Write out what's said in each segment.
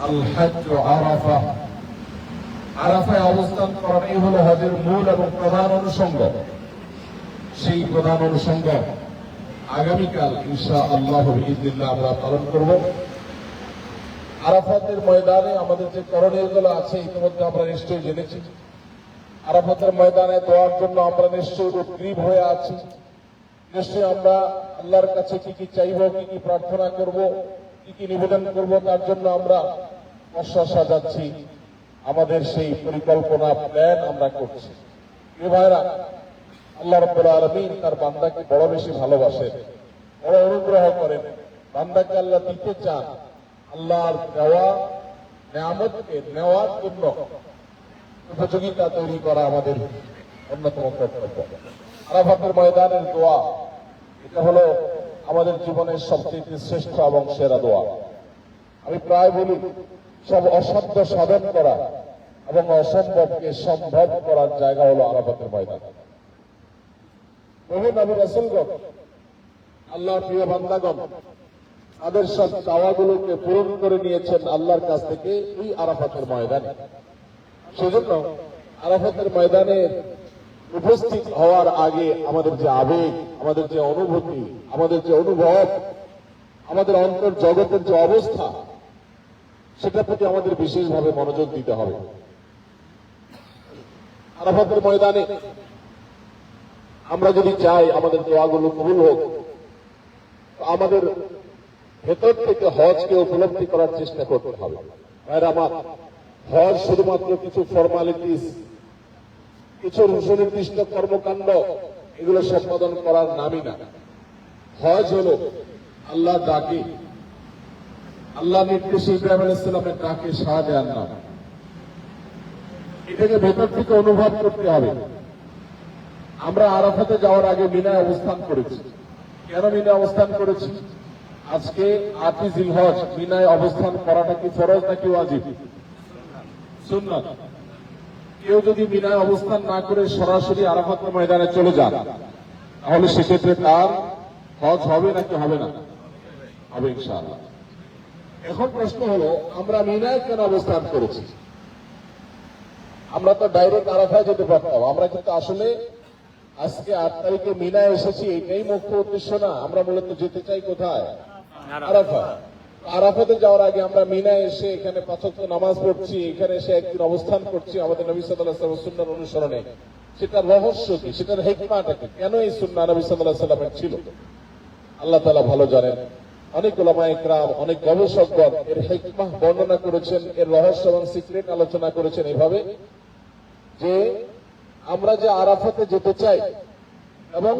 আরাফা। আরাফায় অবস্থান করাটাই হলো হজের মূল এবং প্রধান অনুষঙ্গ। সেই প্রধান অনুষঙ্গ আগামীকাল ইনশা আল্লাহ ইদিল্লাহ আমরা পালন করব। আরাফাতের ময়দানে আমাদের যে করণীয়গুলো আছে, ইতিমধ্যে আমরা নিশ্চয়ই জেনেছি। আরাফাতের ময়দানে দেওয়ার জন্য আমরা নিশ্চয়ই উদ্গ্রীব হয়ে আছি। নিশ্চয়ই আমরা আল্লাহর কাছে কি কি চাইব, কি কি প্রার্থনা করব কি কি নিবেদন করব তার জন্য আমরা পশ্চা সাজাচ্ছি। আমাদের সেই পরিকল্পনা প্ল্যান আমরা করছি। ভাইরা আল্লাহ রব্বুল আলমিন তার বান্দাকে বড় বেশি ভালোবাসেন বড় অনুগ্রহ করেন। বান্দাকে আল্লাহ দিতে চান, আল্লাহর দেওয়া নেয়ামতকে নেওয়ার জন্য উপযোগিতা তৈরি করা আমাদের অন্যতম কর্তব্য। আরাফাতের ময়দানের দোয়া, এটা হলো আমাদের জীবনের সবচেয়ে শ্রেষ্ঠ এবং সেরা দোয়া। আমি প্রায় বলি, সব অসাধ্য সাধন করা এবং অসম্ভবকে সম্ভব করার জায়গা হলো আরাফাতের ময়দান। প্রিয় বান্দাগণ, তাদের সব চাওয়াগুলোকে পূরণ করে নিয়েছেন আল্লাহর কাছ থেকে এই আরাফাতের ময়দানে। সেজন্য আরাফাতের ময়দানে উপস্থিত হওয়ার আগে আমাদের যে আবেগ, আমাদের যে অনুভূতি, আমাদের যে অনুভব, আমাদের অন্তর জগতের যে অবস্থা, সেটার প্রতি আমাদের বিশেষভাবে মনোযোগ দিতে হবে। আরাফাতের ময়দানে আমরা যদি চাই আমাদের দোয়াগুলো কবুল হোক আমাদের ভেতর থেকে হজকে উপলব্ধি করার চেষ্টা করতে হবে। আমার, হজ শুধুমাত্র কিছু ফর্মালিটিস কিছু সুনির্দিষ্ট কর্মকাণ্ড, এগুলো সম্পাদন করার নামই না। হজ হল আল্লাহ ডাকে। আল্লাহ নির্দেশে ইব্রাহিম আলাইসালামের ডাকে সাড়া দেওয়ার নাম। এটাকে ভেতর থেকে অনুভব করতে হবে। আমরা আরাফাতে যাওয়ার আগে মিনায় অবস্থান করেছি। কেন মিনায় অবস্থান করেছি? আজকে আটই জিলহজ, মিনায় অবস্থান করাটা কি ফরজ নাকি ওয়াজিব? সুন্নাত। কেউ যদি মিনায় অবস্থান না করে সরাসরি আরাফাত ময়দানে চলে যান, তাহলে সেক্ষেত্রে তার হজ হবে নাকি হবে না? হবে ইনশাআল্লাহ। এখন প্রশ্ন হলো, আমরা মিনায় কেন অবস্থান করেছি? আমরা তো ডাইরেক্ট আরাফায় যেতে পারতাম। আমরা কিন্তু আসলে আজকে আট তারিখে মিনায় এসেছি, এটাই মুখ্য উদ্দেশ্য না। আমরা মূলত যেতে চাই কোথায়? আরাফা আরাফাতে যাওয়ার আগে আমরা মিনায় এসে এখানে পাঁচক নামাজ পড়ছি, এখানে এসে একদিন অবস্থান করছি আমাদের নবী সাল্লাহ সুন্নার অনুসরণে। সেটার রহস্য কি? সেটার হেকমাটা কি কেন এই সুন্না নবী সাল্লাহ সাল্লামের ছিল? আল্লাহ তালা ভালো জানেন। অনেক ওলামা একরাম, অনেক গবেষকগণ এর হেকমা বর্ণনা করেছেন, এর রহস্য এবং সিক্রেট আলোচনা করেছেন এভাবে যে আমরা যে আরাফাতে যেতে চাই এবং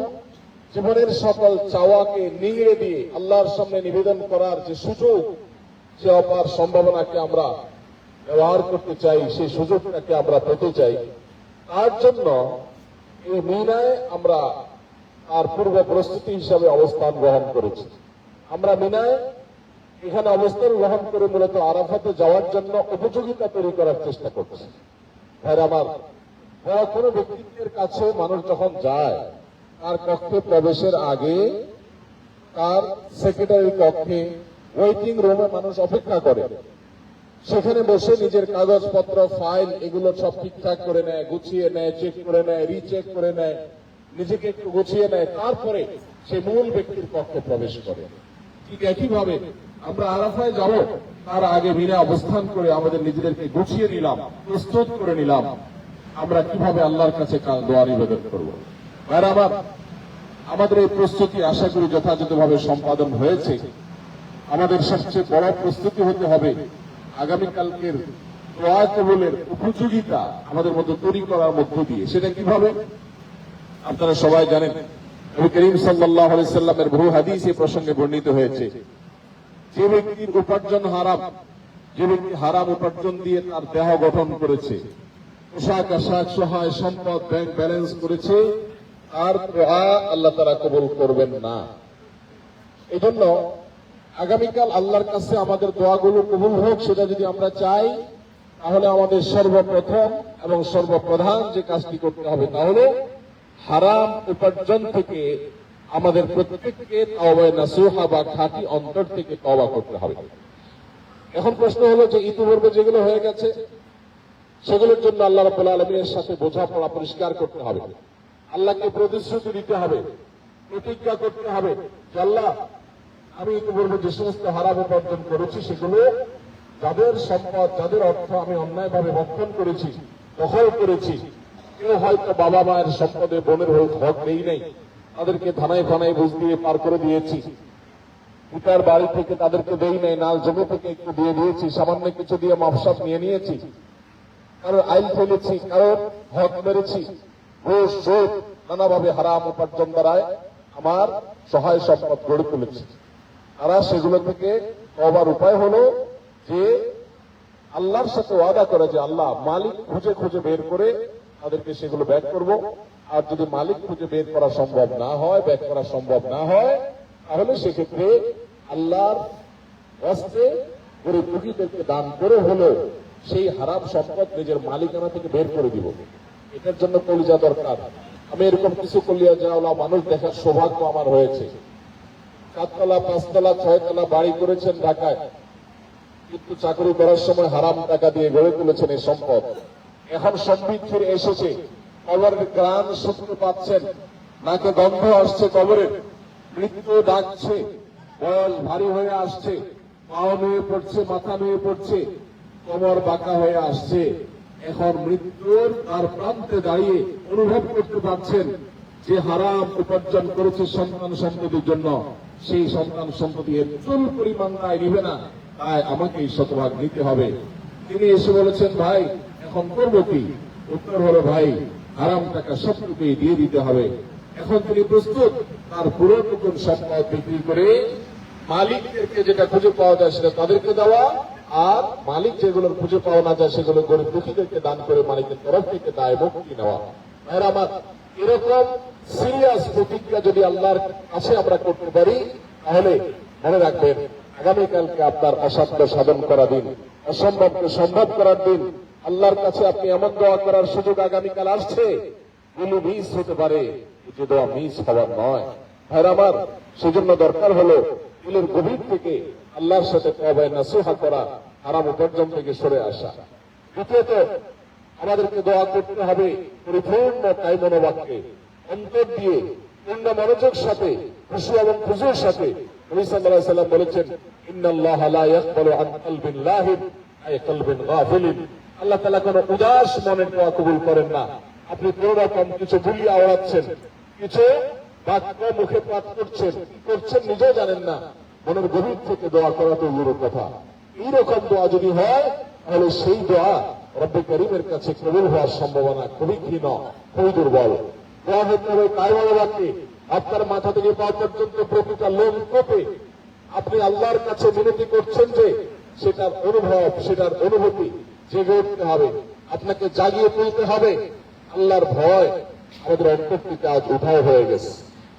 জীবনের সকল চাওয়াকে নিংড়ে দিয়ে আল্লাহর সামনে নিবেদন করার যে সুযোগ, সে অপার সম্ভাবনাকে আমরা ব্যবহার করতে চাই, সেই সুযোগটাকে আমরা পেতে চাই। তার জন্য এই মিনায় আমরা আর পূর্ব প্রস্তুতি হিসাবে অবস্থান গ্রহণ করেছি। আমরা মিনায় এখানে অবস্থান গ্রহণ করে মূলত আরাফাতে যাওয়ার জন্য উপযোগিতা তৈরি করার চেষ্টা করছি। ভাইরা আমার কোনো ব্যক্তিত্বের কাছে মানুষ যখন যায় তার কক্ষে প্রবেশের আগে তার সেক্রেটারি কক্ষে ওয়েটিং রুমে মানুষ অপেক্ষা করে। সেখানে বসে নিজের কাগজপত্র ফাইল এগুলো সব ঠিকঠাক করে নেয়, গুছিয়ে নেয় চেক করে নেয় রিচেক করে নেয়, নিজেকে একটু গুছিয়ে নেয়। তারপরে সে মূল ব্যক্তির কক্ষে প্রবেশ করে। ঠিক একইভাবে আমরা আরাফায় যাব, তার আগে মিনে অবস্থান করে আমাদের নিজেদেরকে গুছিয়ে নিলাম, প্রস্তুত করে নিলাম। আমরা কীভাবে আল্লাহর কাছে কা- দোয়া নিবেদন করব? আর আমার, আমাদের এই প্রস্তুতি আশা করি যথাযথভাবে সম্পাদন হয়েছে। আমাদের সবচেয়ে বড় প্রস্তুতি হতে হবে আগামীকালকের দোয়া উপযোগিতা আমাদের মধ্যে তৈরি করার মধ্য দিয়ে। সেটা কীভাবে? আপনারা সবাই জানেন করিম সাল্লাহ সাল্লামের বহু হাদিস এই প্রসঙ্গে বর্ণিত হয়েছে। যে ব্যক্তির উপার্জন হারাম, যে ব্যক্তি হারাম উপার্জন দিয়ে তার দেহ গঠন করেছে, পোশাক আশাক সহায় সম্পদ ব্যাংক ব্যালেন্স করেছে তার দোয়া আল্লাহ তারা কবুল করবেন না। এই জন্য আগামীকাল আল্লাহর কাছে আমাদের দোয়াগুলো কবুল হোক, সেটা যদি আমরা চাই, তাহলে আমাদের সর্বপ্রথম এবং সর্বপ্রধান যে কাজটি করতে হবে তাহলে হারাম উপার্জন থেকে আমাদের প্রত্যেককে তওবায় নাসুহা বা খাঁটি অন্তর থেকে তওবা করতে হবে। এখন প্রশ্ন হলো যে ইতিপূর্বে যেগুলো হয়ে গেছে, সেগুলোর জন্য আল্লাহ রাব্বুল আলমীর সাথে বোঝাপড়া পরিষ্কার করতে হবে। আল্লাহকে প্রতিশ্রুতি দিতে হবে, প্রতিজ্ঞা করতে হবে আল্লাহ, আমি ইতিপূর্বে যে সমস্ত হারাম উপার্জন করেছি সেগুলো যাদের সম্পদ যাদের অর্থ আমি অন্যায়ভাবে রক্ষণ করেছি দখল করেছি, কেউ হয়তো বাবা মায়ের সম্পদে বোনের হক নেই নেই, তাদেরকে থানায় থানায় বুঝ দিয়ে পার করে দিয়েছি। পিতার বাড়ি থেকে তাদেরকে দেই নাই, নাল জমি থেকে একটু দিয়ে দিয়েছি, সামান্য কিছু দিয়ে মাফসাদ নিয়ে নিয়েছি। কারোর আইল ফেলেছি কারোর হক মেরেছি ঘুষ সুদ নানাভাবে হারাম উপার্জন দ্বারায় আমার সহায় সম্পদ গড়ে তুলেছি। তারা সেগুলো থেকে হবার উপায় হলো যে আল্লাহর সাথে ওয়াদা করে যে আল্লাহ মালিক খুঁজে খুঁজে বের করে তাদেরকে সেগুলো ব্যাক করব। আর যদি মালিক খুঁজে বের করা সম্ভব না হয়, ব্যাক করা সম্ভব না হয়, তাহলে সেক্ষেত্রে আল্লাহর রাস্তে গরিব দুঃখীদেরকে দান করে হলেও সেই হারাম সম্পদ নিজের মালিকানা থেকে বের করে দিব। এটার জন্য কলিজা দরকার। আমি এরকম কিছু কলিয়া যাওয়া মানুষ দেখার সৌভাগ্য আমার হয়েছে। চারতলা পাঁচতলা, ছয়তলা বাড়ি করেছেন ঢাকায়। কিন্তু চাকরি করার সময় হারাম টাকা দিয়ে গড়ে তুলেছেন এই সম্পদ। এখন সম্বিত ফিরে এসেছে। কবরের গ্রাম শুনতে পাচ্ছেন। নাকে গন্ধ আসছে কবরের মৃত্যু ডাকছে। বয়স ভারী হয়ে আসছে। পাও নুয়ে পড়ছে, মাথা নুয়ে পড়ছে। কোমর বাঁকা হয়ে আসছে। এখন মৃত্যুর তার প্রান্তে দাঁড়িয়ে অনুভব করতে পারছেন যে হারাম উপার্জন করেছে সন্তান সন্ততির জন্য। সেই সন্তান সন্ততি এর চুল পরিমাণ দায় নিবে না, তাই আমাকে এই শতভাগ নিতে হবে। তিনি এসে বলেছেন, ভাই, এখন করব কি? উত্তর হলো, ভাই হারাম টাকা সবটুকুই দিয়ে দিতে হবে। এখন তিনি প্রস্তুত, তার পুরোটুকু সম্পদ বিক্রি করে মালিকদেরকে যেটা খুঁজে পাওয়া যায় সেটা তাদেরকে দেওয়া আর মালিক যেগুলোর খুঁজে পাওয়া না যায়, সেগুলো গরিব দুঃখীদেরকে দান করে মালিকের তরফ থেকে দায় মুক্তি নেওয়া। ভাইরা আমার, এরকম সিরিয়াস প্রতিজ্ঞা যদি আল্লাহর কাছে আমরা করতে পারি, তাহলে মনে রাখবেন, আগামীকালকে আপনার অসাধ্য সাধন করা দিন, অসম্ভবকে সম্ভব করার দিন, আল্লাহর কাছে আপনি এমন দোয়া করার সুযোগ আগামীকাল আসছে, গুলো মিস হতে পারে, যে দোয়া মিস হওয়ার নয়। ভাইরা আমার, সেজন্য দরকার হলো, দিলের গভীর থেকে আল্লাহর সাথে তবায় নাসিহা করা হারাম উপার্জন থেকে সরে আসা। দ্বিতীয়ত, আমাদেরকে দোয়া করতে হবে পরিপূর্ণ তাই মনোবাক্যে অন্তর দিয়ে পূর্ণ মনোযোগ সাথে, খুশি এবং খুশির সাথে বলেছেন আই কলবিন গাফিলিন। আল্লাহ কোন উদাস মনের দোয়া কবুল করেন না। আপনি কোন রকম কিছু ভুলিয়ে আওড়াচ্ছেন, কিছু বাক্য মুখে পাঠ করছেন করছেন নিজেও জানেন না। মনের গভীর থেকে দোয়া করা তো কথা। এইরকম দোয়া যদি হয়, তাহলে সেই দোয়া রব্বে করিমের কাছে কবুল হওয়ার সম্ভাবনা খুবই ক্ষীণ, খুবই দুর্বল। দোয়া হতে হবে, তাই বাবাকে আপনার মাথা থেকে পা পর্যন্ত প্রতিটা লোম কোপে আপনি আল্লাহর কাছে বিনতি করছেন যে সেটার অনুভব, সেটার অনুভূতি জেগে উঠতে হবে, আপনাকে জাগিয়ে তুলতে হবে। আল্লাহর ভয় আমাদের অন্তর আজ উঠাও হয়ে গেছে।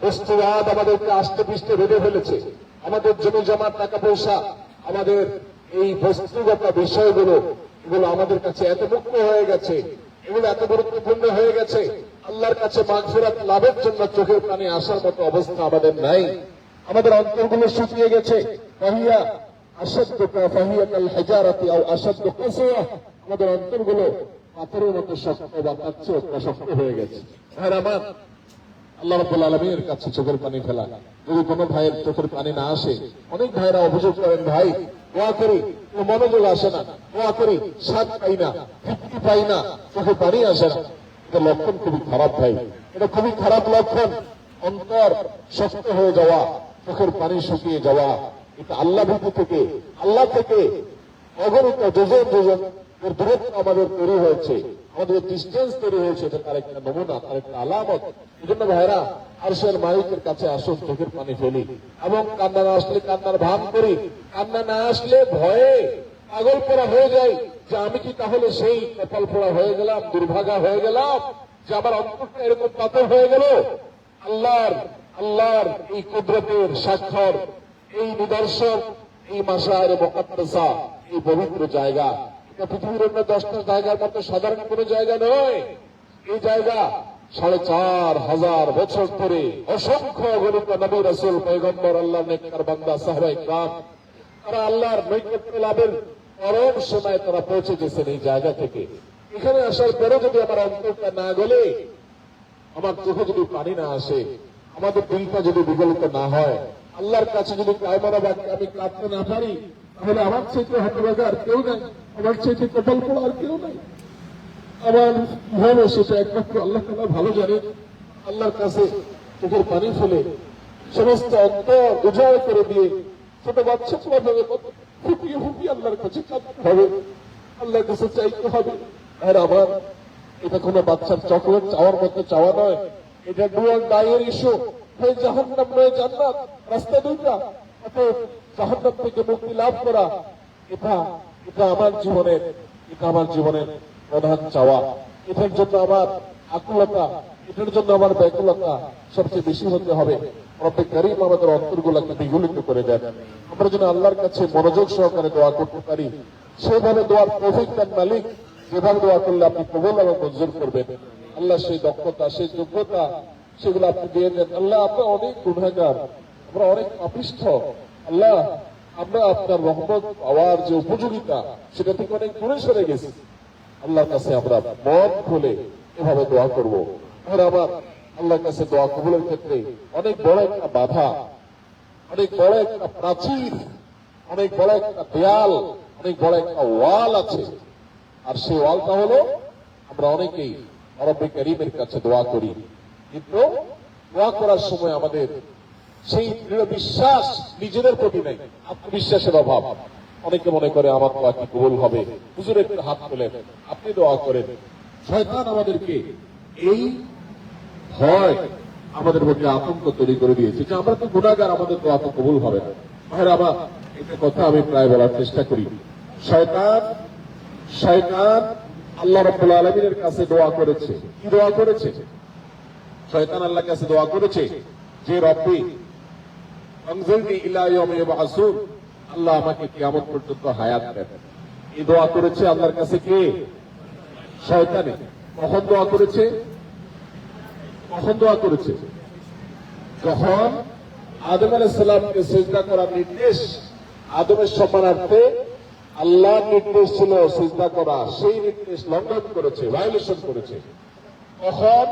বস্তুবাদ আমাদেরকে আস্তে পিস্তে বেঁধে ফেলেছে। আমাদের জমি জমার টাকা পয়সা আমাদের এই বস্তুগত বিষয়গুলো, এগুলো আমাদের কাছে এত মুক্ত হয়ে গেছে, এগুলো এত গুরুত্বপূর্ণ হয়ে গেছে, আল্লাহর কাছে মাগফিরাত লাভের জন্য চোখের পানি আসার মতো অবস্থা আমাদের নাই। আমাদের অন্তরগুলো শুকিয়ে গেছে। ফাহিয়া আসাদ্দ ফাহিয়া হাজারাতি আও আসাদ্দ কাসিয়া আমাদের অন্তরগুলো পাথরের মতো শক্ত বা তার চেয়ে শক্ত হয়ে গেছে। ভাইরা আমার, আল্লাহ রাব্বুল আলামিনের কাছে চোখের পানি ফেলা। যদি কোনো ভাইয়ের চোখের পানি না আসে, অনেক ভাইরা অভিযোগ করেন, ভাই দোয়া করি মনোযোগ আসে না। দোয়া করি, স্বাদ পাই না, তৃপ্তি পাই না, চোখে পানি আসে না। এটা লক্ষণ খুবই খারাপ ভাই। এটা খুবই খারাপ লক্ষণ। অন্তর শক্ত হয়ে যাওয়া, চোখের পানি শুকিয়ে যাওয়া, এটা আল্লাহ ভীতি থেকে, আল্লাহ থেকে অগণিত যোজন যোজন এর দূরত্ব আমাদের তৈরি হয়েছে। আমাদের ডিস্টেন্স তৈরি হয়েছে, এটা তার একটা নমুনা তার একটা আলামত। এই জন্য ভাইরা আরশের মালিকের কাছে আসুন, চোখের পানি ফেলি। এবং কান্না না আসলে কান্নার ভান করি। কান্না না আসলে ভয়ে পাগল পড়া হয়ে যায় যে আমি কি তাহলে সেই কপাল পড়া হয়ে গেলাম, দুর্ভাগা হয়ে গেলাম, যে আমার অন্তরটা এরকম পাথর হয়ে গেল? আল্লাহর আল্লাহর এই কুদরতের স্বাক্ষর, এই নিদর্শন, এই মাসার মোকাদ্দসা, এই পবিত্র জায়গা। পৃথিবীর অন্য দশটা জায়গার মতো সাধারণ কোনো জায়গা নয়। এই জায়গা সাড়ে চার হাজার বছর ধরে অসংখ্য অগণিত নবী রসুল পৈগম্বর আল্লাহ নেকর বান্দা সাহবাই কাম তারা আল্লাহর নৈকট্য লাভের পরম সময় তারা পৌঁছে গেছেন এই জায়গা থেকে। এখানে আসার পরে যদি আমার অন্তরটা না গলে, আমার চোখে যদি পানি না আসে, আমাদের দিলটা যদি বিগলিত না হয়, আল্লাহর কাছে যদি কায়মারা বাক্যে আমি কাঁদতে না পারি তাহলে আমার চাইতে হতভাগা আর কেউ নাই। আমার চাইতে কপাল পড়া আর কেউ নাই। আমার মন এসেছে একমাত্র আল্লাহ তালা ভালো জানে। আল্লাহর কাছে চোখের পানি ফেলে সমস্ত অন্ত উজাড় করে দিয়ে ছোট বাচ্চা ছোট ভাবে ফুটিয়ে ফুটিয়ে আল্লাহর কাছে কাঁদতে হবে। আল্লাহর কাছে চাইতে হবে, আর আমার এটা কোনো বাচ্চার চকলেট চাওয়ার মতো চাওয়া নয়। এটা ডুয়াল ডায়ের ইস্যু। হয় জাহান্নাম নয় জান্নাত, রাস্তা দুইটা। অতএব জাহান্নাম থেকে মুক্তি লাভ করা, এটা এটা আমার জীবনের, এটা আমার জীবনের প্রধান চাওয়া। এটার জন্য আমার আকুলতা, এটার জন্য আমার ব্যাকুলতা সবচেয়ে বেশি হতে হবে। রব্বে করিম আমাদের বিগলিত করে দেন। আমরা যেন আল্লাহর কাছে মনোযোগ সহকারে দোয়া করতে পারি। সেভাবে দোয়ার প্রফিক দেন মালিক। যেভাবে দোয়া করলে আপনি কবল এবং মঞ্জুর করবেন। আল্লাহ সেই দক্ষতা, সেই যোগ্যতা, সেগুলো আপনি দিয়ে দেন। আল্লাহ আমরা অনেক গুণাগার, আমরা অনেক অপিষ্ঠ আল্লাহ, আমরা আপনার রহমত পাওয়ার যে উপযোগিতা সেটা থেকে অনেক দূরে সরে গেছি। আল্লাহর কাছে আমরা মন খুলে এভাবে দোয়া করব। আর আবার আল্লাহর কাছে দোয়া কবুলের ক্ষেত্রে অনেক বড় একটা বাধা, অনেক বড় একটা প্রাচীর, অনেক বড় একটা দেয়াল, অনেক বড় একটা ওয়াল আছে। আর সেই ওয়ালটা হলো, আমরা অনেকেই অরব্বে করিমের কাছে দোয়া করি। কিন্তু দোয়া করার সময় আমাদের সেই দৃঢ় বিশ্বাস নিজেদের প্রতি নেই, আত্মবিশ্বাসের অভাব। অনেকে মনে করে আমার দোয়া কি কবুল হবে। হুজুর একটু হাত তোলেন, আপনি দোয়া করেন। শয়তান আমাদেরকে এই ভয় আমাদের মধ্যে আতঙ্ক তৈরি করে দিয়েছে যে আমরা তো গুণাগার আমাদের দোয়া তো কবুল হবে না। ভাইয়ের, আমার একটা কথা আমি প্রায় বলার চেষ্টা করি। শয়তান শয়তান আল্লাহ রব্বুল আলমিনের কাছে দোয়া করেছে। কি দোয়া করেছে? শয়তান আল্লাহর কাছে দোয়া করেছে যে, রব্বি আল্লাহ আমাকে কিয়ামত পর্যন্ত হায়াত দেন। এই দোয়া করেছে আল্লাহর কাছে কে? শয়তানে। কখন দোয়া করেছে? কখন দোয়া করেছে? যখন আদম আলাইসাল্লামকে সেজদা করার নির্দেশ আদমের সম্মানার্থে আল্লাহর নির্দেশ ছিল সেজদা করা। সেই নির্দেশ লঙ্ঘন করেছে ভায়োলেশন করেছে। তখন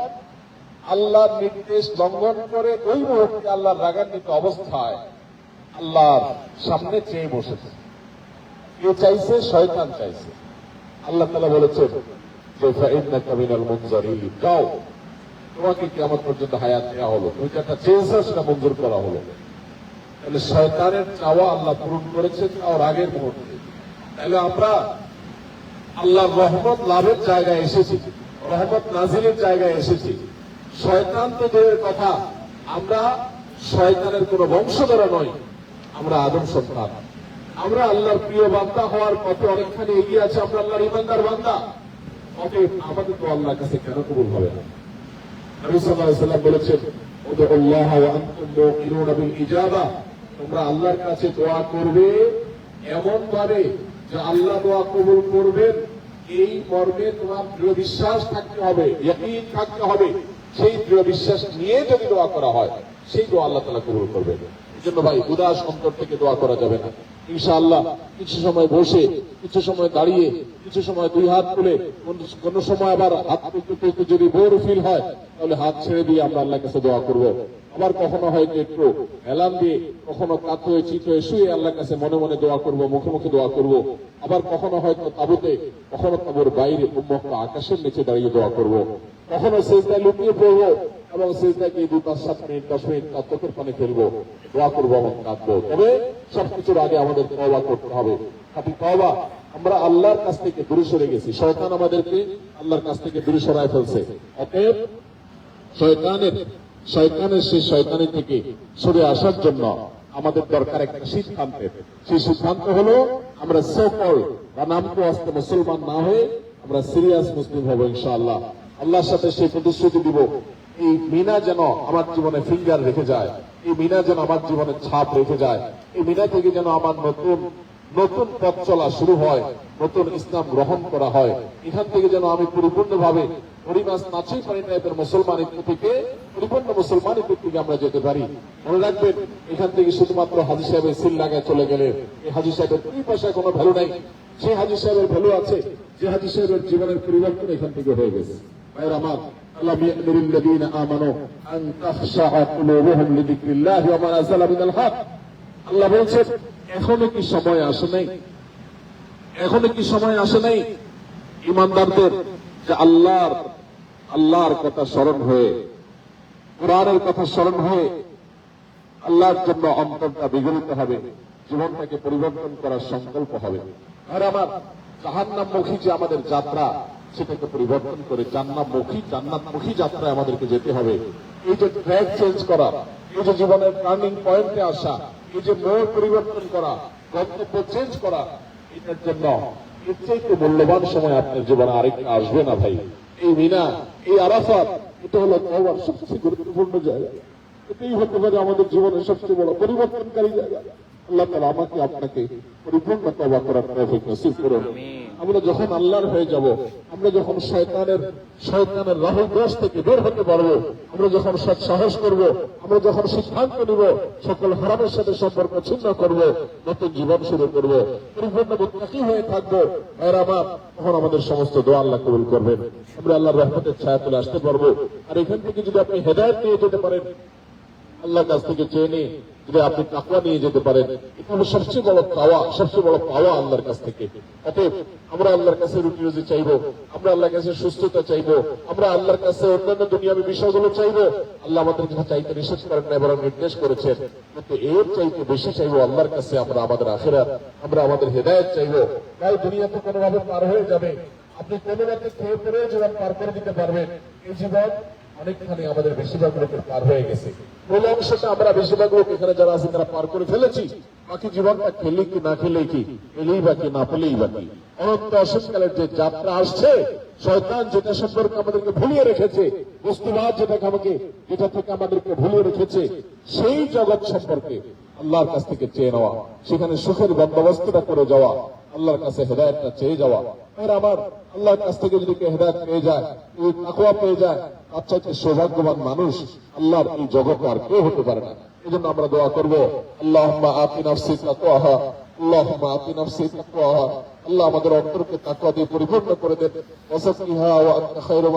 আল্লাহর নির্দেশ লঙ্ঘন করে ওই মুহূর্তে আল্লাহর রাগান্বিত অবস্থায় আল্লাহর সামনে চেয়ে বসেছে। কে চাইছে? শয়তান চাইছে। আল্লাহ তালা বলেছেন, যে ফাইন্নাকা মিনাল মুনজারিন যাও তোমাকে কেমন পর্যন্ত হায়াত দেওয়া হলো। তুমি যেটা চেয়েছো, সেটা মঞ্জুর করা হলো। তাহলে শয়তানের চাওয়া আল্লাহ পূরণ করেছে চাওয়ার আগের মুহূর্তে। তাহলে আমরা আল্লাহর রহমত লাভের জায়গায় এসেছি, রহমত নাজিলের জায়গায় এসেছি। শয়তান তো দূরের কথা আমরা শয়তানের কোন বংশধরা নয় আমরা আদম সন্তান। আমরা আল্লাহর প্রিয় বান্দা হওয়ার পথে অনেকখানি এগিয়ে আছে, আমরা আল্লাহর ইমানদার বান্দা। তো আল্লাহর কাছে কেন বলেছেন বিল ইজাবা। তোমরা আল্লাহর কাছে দোয়া করবে এমন ভাবে যে আল্লাহ দোয়া কবুল করবেন। এই মর্মে তোমার দৃঢ় বিশ্বাস থাকতে হবে থাকতে হবে। সেই দৃঢ় বিশ্বাস নিয়ে যদি দোয়া করা হয়, সেই দোয়া আল্লাহ তাআলা কবুল করবেন। এই জন্য ভাই, উদাস অন্তর থেকে দোয়া করা যাবে না। ইনশাআল্লাহ, কিছু সময় বসে, কিছু সময় দাঁড়িয়ে, কিছু সময় দুই হাত তুলে, কোন- সময় আবার হাত তুলতে তুলতে যদি বোর ফিল হয়, তাহলে হাত ছেড়ে দিয়ে আমরা আল্লাহর কাছে দোয়া করব। আবার কখনো হয়তো একটু এলান দিয়ে, কখনো কাত হয়ে, চিত হয়ে শুয়ে আল্লাহর কাছে মনে মনে দোয়া করব, মুখে মুখে দোয়া করব। আবার কখনো হয়তো তাবুতে, কখনো তাবুর বাইরে উন্মুক্ত আকাশের নিচে দাঁড়িয়ে দোয়া করব। কখনো সেজদায় লুকিয়ে পড়ব এবং সেজদায় গিয়ে দুই পাঁচ সাত মিনিট, দশ মিনিট তার চোখের পানি ফেলব, দোয়া করব এবং কাঁদবো। তবে সবকিছুর আগে আমাদের তওবা করতে হবে। খাঁটি তওবা, আমরা আল্লাহর কাছ থেকে দূরে সরে গেছি। শয়তান আমাদেরকে আল্লাহর কাছ থেকে দূরে সরায় ফেলছে। অতএব শয়তানের শয়তানের সেই শয়তানের থেকে সরে আসার জন্য আমাদের দরকার একটা সিদ্ধান্তের সেই সিদ্ধান্ত হলো, আমরা সকল বা নামকে আসতে মুসলমান না হয়ে আমরা সিরিয়াস মুসলিম হব ইনশাআল্লাহ। আল্লাহর সাথে সেই প্রতিশ্রুতি দিব। এই মিনা যেন আমার জীবনে ফিঙ্গার রেখে যায়। এই মিনা যেন আমার জীবনে ছাপ রেখে যায়। এই মিনা থেকে যেন আমার নতুন নতুন পথ চলা শুরু হয়, নতুন ইসলাম গ্রহণ করা হয়। এখান থেকে যেন আমি নাচেই পারি টাইপের মুসলমানের থেকে, পরিপূর্ণ মুসলমানের থেকে আমরা যেতে পারি। মনে রাখবেন, এখান থেকে শুধুমাত্র হাজি সাহেবের সিল লাগায় চলে গেলে। এই হাজি সাহেবের দুই পয়সায় কোনো ভ্যালু নাই। যে হাজি সাহেবের ভ্যালু আছে, যে হাজি সাহেবের জীবনের পরিবর্তন এখান থেকে হয়ে গেছে। ভাইয়ের আমার আল্লাহ ইয়াকুলুল্লাযীনা আমানু আন তাখশাআ কুলুবুহুম লিযিকরিল্লাহি ওয়া মা নাযালা মিনাল হক আল্লাহ বলছেন এখনও কি সময় আসে নাই এখনও কি সময় আসে নাই ইমানদারদের যে আল্লাহর আল্লাহর কথা স্মরণ হয়ে কোরআনের কথা স্মরণ হয়ে আল্লাহর জন্য অন্তরটা বিগলিত হবে জীবনটাকে পরিবর্তন করার সংকল্প হবে আর আমার জাহান্নামমুখী যে আমাদের যাত্রা সেটাকে পরিবর্তন করে জান্নাতমুখী জান্নাতমুখী যাত্রায় আমাদেরকে যেতে হবে। এই যে ট্র্যাক চেঞ্জ করা, এই যে জীবনের টার্নিং পয়েন্টে আসা, এই যে মোড় পরিবর্তন করা, গন্তব্য চেঞ্জ করা, এটার জন্য এর চাইতে মূল্যবান সময় আপনার জীবনে আরেকটা আসবে না ভাই। এই মিনা, এই আরাফাত, এটা হলো তওবার সবচেয়ে গুরুত্বপূর্ণ জায়গা। এটাই হতে পারে আমাদের জীবনের সবচেয়ে বড় পরিবর্তনকারী জায়গা। আল্লাহ তালা আমাকে আপনাকে পরিপূর্ণ তবা করার তৌফিক নসিব করুন। আমরা যখন আল্লাহর হয়ে যাব আমরা যখন শয়তানের শয়তানের রাহুল দোষ থেকে বের হতে পারব আমরা যখন সৎ সাহস করব আমরা যখন সিদ্ধান্ত নিব সকল হারামের সাথে সম্পর্ক ছিন্ন করব নতুন জীবন শুরু করব পরিপূর্ণ মুত্তাকি হয়ে থাকব আমার তখন আমাদের সমস্ত দোয়া আল্লাহ কবুল করবেন। আমরা আল্লাহর রহমতের ছায়া তুলে আসতে পারব। আর এখান থেকে যদি আপনি হেদায়ত নিয়ে যেতে পারেন আল্লাহর কাছ থেকে চেয়ে নিয়ে যদি আপনি টাকা নিয়ে যেতে পারেন এটা সবচেয়ে বড় পাওয়া সবচেয়ে বড় পাওয়া আল্লাহর কাছ থেকে। অতএব আমরা আল্লাহর কাছে রুটি রুজি চাইব, আমরা আল্লাহর কাছে সুস্থতা চাইব, আমরা আল্লাহর কাছে অন্যান্য দুনিয়াবী বিষয়গুলো চাইব। আল্লাহ আমাদের যেটা চাইতে নিষেধ করেন না এবার নির্দেশ করেছেন কিন্তু এর চাইতে বেশি চাইব আল্লাহর কাছে আমরা আমাদের আখেরা আমরা আমাদের হেদায়ত চাইব। তাই দুনিয়াতে কোনোভাবে পার হয়ে যাবে। আপনি কোনো রাতে খেয়ে পরে জীবন পার করে দিতে পারবেন। এই জীবন অনেকখানি আমাদের বেশিরভাগ লোকের পার হয়ে গেছে। মূল অংশটা আমরা বেশিরভাগ লোক এখানে যারা আছে তারা পার করে ফেলেছি। বাকি জীবনটা খেলি কি, না খেলেই কি পেলেই বাকি না পেলেই বাকি অনন্ত অসৎকালের যে যাত্রা আসছে, শয়তান যেটা সম্পর্কে আমাদেরকে ভুলিয়ে রেখেছে, বস্তুবাদ যেটাকে আমাকে, যেটা থেকে আমাদেরকে ভুলিয়ে রেখেছে, সেই জগৎ সম্পর্কে আল্লাহর কাছ থেকে চেয়ে নেওয়া। সেখানে সুখের বন্দোবস্তটা করে যাওয়া। আল্লাহর কাছে হেদায়তটা চেয়ে যাওয়া। আর আমার আল্লাহর কাছ থেকে যদি কেউ হেদায়ত পেয়ে যায় ওই তাকুয়া পেয়ে যায়, তার চাইতে সৌভাগ্যবান মানুষ আল্লাহর এই জগতে আর কেউ হতে পারে না। এই জন্য আমরা দোয়া করব আল্লাহ আতি নাফসি তাকুয়াহা আল্লাহ আতি নাফসি তাকুয়াহা আল্লাহ আমাদের অন্তরকে তাকুয়া দিয়ে পরিপূর্ণ করে দেন। ওয়াসাকিহা ওয়া আনতা খায়রু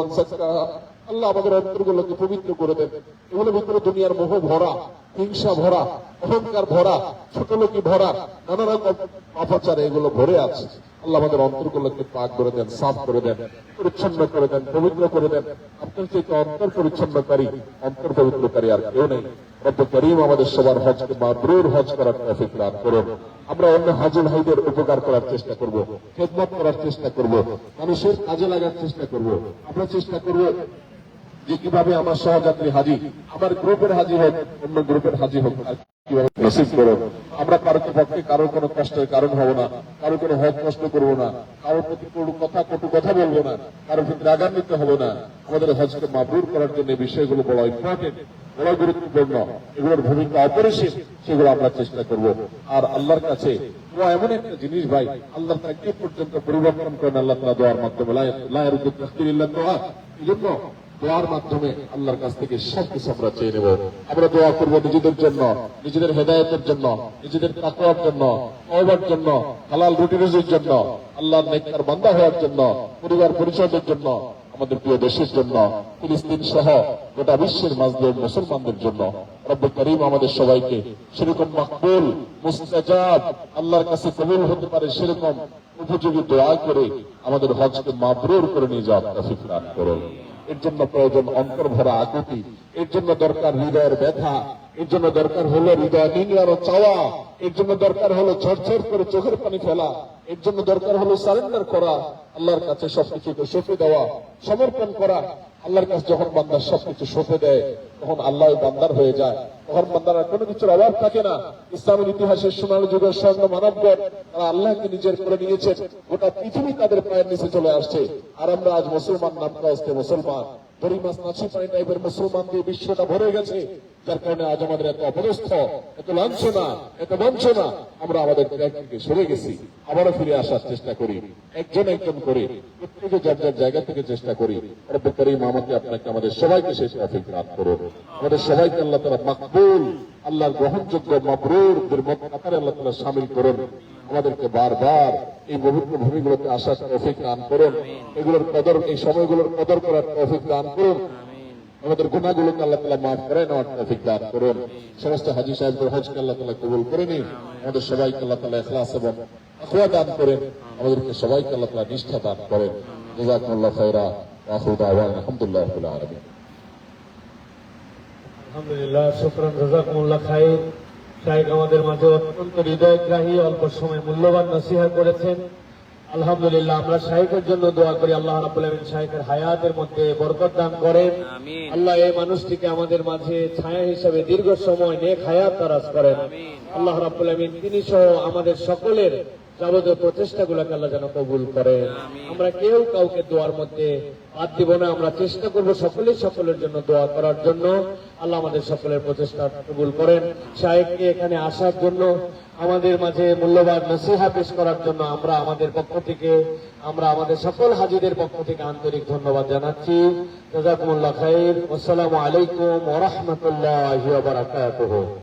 আল্লাহ আমাদের অন্তরগুলোকে পবিত্র করে দেন। এগুলোর ভিতরে দুনিয়ার মোহ ভরা, হিংসা ভরা, অহংকার ভরা ছোট লোকি ভরা, নানা রকম অপচারে এগুলো ভরে আছে। আল্লাহ আমাদের অন্তরগুলোকে পাক করে দেন, সাফ করে দেন, পরিচ্ছন্ন করে দেন, পবিত্র করে দেন। আপনার চাইতে অন্তর পরিচ্ছন্নকারী, অন্তর পবিত্রকারী আর কেউ নেই। রব্ব করিম আমাদের সবার হজকে মাবরুর হজ করার ট্রাফিক দান করুন। আমরা অন্য হাজি ভাইদের উপকার করার চেষ্টা করব, খেদমত করার চেষ্টা করব, মানুষের কাজে লাগার চেষ্টা করব। আমরা চেষ্টা করব যে কীভাবে আমার সহযাত্রী হাজি আমার গ্রুপের হাজি হোক, অন্য গ্রুপের হাজি হোক আমরা কারও পক্ষে কারও কোনো কষ্টের কারণ হব না, কারও কোনো হক কষ্ট করব না, কারও প্রতি কথা, কটু কথা বলব না, কারও ক্ষেত্রে আগান্বিত হব না। আমাদের হজকে করার জন্য বিষয়গুলো বড় ইম্পর্টেন্ট বড় গুরুত্বপূর্ণ। এগুলোর ভূমিকা অপরিসীম, সেগুলো আমরা চেষ্টা করব। আর আল্লাহর কাছে এমন একটা জিনিস ভাই, আল্লাহ তারা কে পর্যন্ত পরিবর্তন করেন, আল্লাহ তালা দোয়ার মাধ্যমে। লায়ের উদ্যোগ দোয়া। এই জন্য দোয়ার মাধ্যমে আল্লাহর কাছ থেকে সব কিছু আমরা চেয়ে নেব। আমরা দোয়া করব নিজেদের জন্য, নিজেদের হেদায়তের জন্য, নিজেদের তাকওয়ার জন্য অবার জন্য, হালাল রুটি রুজির জন্য, আল্লাহর নেককার বান্দা হওয়ার জন্য, পরিবার পরিষদের জন্য, আমাদের প্রিয় দেশের জন্য, ফিলিস্তিন সহ গোটা বিশ্বের মাজলুম মুসলমানদের জন্য। রব্বুল করিম আমাদের সবাইকে সেরকম মাকবুল, মুস্তাজাব, আল্লাহর কাছে কবুল হতে পারে সেরকম উপযোগী দোয়া করে আমাদের হজকে মাবরুর করে নিয়ে যাওয়ার তৌফিক দান করুন। এর জন্য প্রয়োজন অন্তর ভরা আকুতি, এর জন্য দরকার হৃদয়ের ব্যথা, এর জন্য দরকার হলো হৃদয় নিংলার চাওয়া, এর জন্য দরকার হলো ঝরঝর করে চোখের পানি ফেলা, এর জন্য দরকার হলো সারেন্ডার করা, আল্লাহর কাছে সবকিছুকে সঁপে দেওয়া, সমর্পণ করা আল্লাহর কাছে যখন বান্দার সবকিছু সঁপে দেয়, তখন আল্লাহ বান্দার হয়ে যায়। তখন বান্দার আর কোনো কিছুর অভাব থাকে না। ইসলামের ইতিহাসের সোনালী যুগের স্বর্ণ মানবগণ তারা আল্লাহকে নিজের করে নিয়েছেন। গোটা পৃথিবী তাদের পায়ের নিচে চলে আসছে। আর আমরা আজ মুসলমান নাম কাজকে মুসলমান। মুসলমান দিয়ে বিশ্বটা ভরে গেছে। যার কারণে আজ আমাদের এত অপদস্থ, এত লাঞ্ছনা, এত বঞ্চনা, আমরা আমাদের ট্র্যাক থেকে সরে গেছি। আবারও ফিরে আসার চেষ্টা করি। একজন একজন করে, প্রত্যেকে যার যার জায়গা থেকে চেষ্টা করি। আমাকে, আপনাকে, আমাদের সবাইকে সেই ট্রাফিক রাত করুন। আমাদের সবাইকে আল্লাহ তালা মাকবুল, আল্লাহর গ্রহণযোগ্য, মাবরুরদের মত আল্লাহ তালা সামিল করুন। আমাদেরকে বারবার এই পবিত্র ভূমিগুলোতে আসার তৌফিক দান করুন। এগুলোর কদর, এই সময়গুলোর কদর করার তৌফিক দান করুন। আমাদের গুণাগুলোকে আল্লাহ তালা মাফ করে নেওয়ার তৌফিক দান করুন। সমস্ত হাজি সাহেবদের হজকে আল্লাহ তালা কবুল করে নিন। আমাদের সবাইকে আল্লাহ তালা এখলাস এবং আখোয়া দান করেন। আমাদেরকে সবাইকে আল্লাহ তালা নিষ্ঠা দান করেন। জাজাকুমুল্লাহ খায়রা আখরু দাওয়ান আলহামদুলিল্লাহ আলামিন। আলহামদুলিল্লাহ, শুক্রান রাজাকুমুল্লাহ খাইর। শাহেক আমাদের মাঝে অত্যন্ত হৃদয়গ্রাহী অল্প সময় মূল্যবান নসিহা করেছেন। আলহামদুলিল্লাহ আমরা শাহেকের জন্য দোয়া করি আল্লাহ রাবুল আলমিন শাহেকের হায়াতের মধ্যে বরকত দান করেন। আল্লাহ এই মানুষটিকে আমাদের মাঝে ছায়া হিসাবে দীর্ঘ সময় নেক হায়াত তারাজ করেন। আল্লাহ রাবুল আলমিন তিনি সহ আমাদের সকলের যাবতীয় প্রচেষ্টাগুলোকে আল্লাহ যেন কবুল করেন। আমরা কেউ কাউকে দোয়ার মধ্যে বাদ দিব না। আমরা চেষ্টা করব সকলেই সকলের জন্য দোয়া করার জন্য। আল্লাহ আমাদের সকলের প্রচেষ্টা কবুল করেন। সাহেবকে এখানে আসার জন্য আমাদের মাঝে মূল্যবান নসিহা পেশ করার জন্য আমরা আমাদের পক্ষ থেকে আমরা আমাদের সকল হাজিদের পক্ষ থেকে আন্তরিক ধন্যবাদ জানাচ্ছি। জাজাকুমুল্লাহ খাইর। আসসালামু আলাইকুম ওয়া রাহমাতুল্লাহি ওয়া বারাকাতুহু।